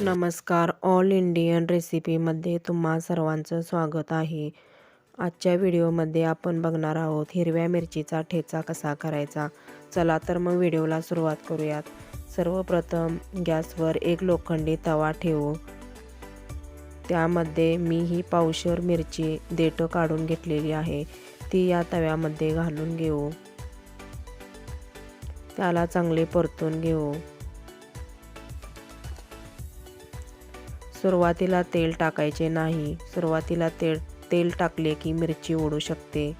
नमस्कार. All Indian रेसिपीमध्ये तुम्हा सर्वांचं स्वागत आहे. आजच्या व्हिडिओमध्ये आपण बघणार आहोत हिरव्या मिरचीचा ठेचा कसा करायचा? चला तर मग व्हिडिओला सुरुवात करूयात. सर्वप्रथम गॅसवर एक लोखंडी तवा ठेवू. त्यामध्ये मी ही पावशर मिरची देठं काढून घेतलेली आहे. ती या तव्यामध्ये घालून घेऊ. त्याला चांगले परतून घेऊ. सुरुवातीला तेल टाकायचे नाही. सुरुवातीला तेल तेल टाकले की मिरची ओढू शकते.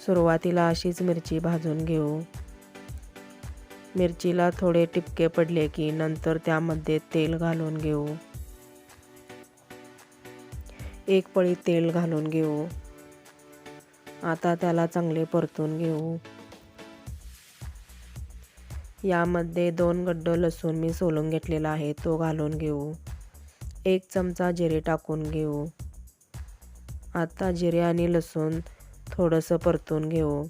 सुरुवातीला अशीच मिरची भाजून घेऊ. मिरचीला थोडे टिपके पडले की नंतर त्यामध्ये तेल घालून घेऊ. एक पळी तेल घालून घेऊ. आता त्याला चांगले परतून घेऊ. यामध्ये दोन गड्ड लसूण मी सोलून घेतलेला आहे तो घालून घेऊ. एक चमचा जिरे टाकून घेऊ. आता जिरे आणि लसूण थोडंसं परतून घेऊ.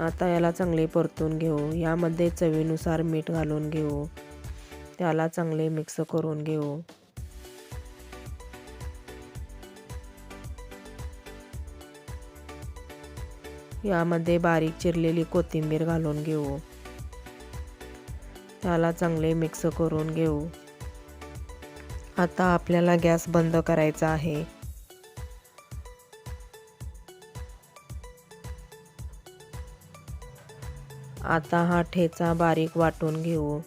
आता याला चांगले परतून घेऊ. यामध्ये चवीनुसार मीठ घालून घेऊ. त्याला चांगले मिक्स करून घेऊ. यामध्ये बारीक चिरलेली कोथिंबीर घालून घेऊ. त्याला चांगले मिक्स करून घेऊ. आता आपल्याला गॅस बंद करायचा आहे. आता हा ठेचा बारीक वाटून घेऊ.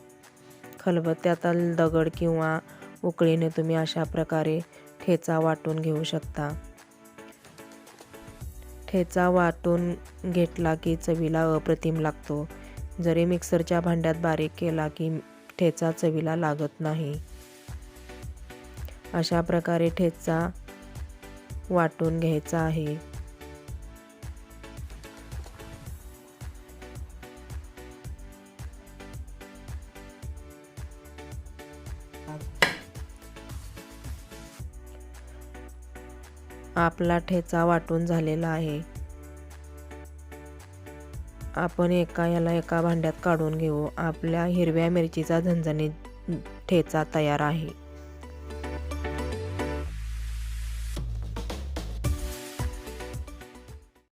खलबत्त्यात दगड किंवा उकळीने तुम्ही अशा प्रकारे ठेचा वाटून घेऊ शकता. ठेचा वाटून घेतला की चवीला अप्रतिम लागतो. जरी मिक्सरच्या भांड्यात बारीक केला की ठेचा चवीला लागत नाही. अशा प्रकारे ठेचा वाटून घ्यायचा आहे. आपला ठेचा वाटून झालेला आहे. आपण एका याला एका भांड्यात काढून घेऊ. आपल्या हिरव्या मिरचीचा झणझणीत ठेचा तयार आहे.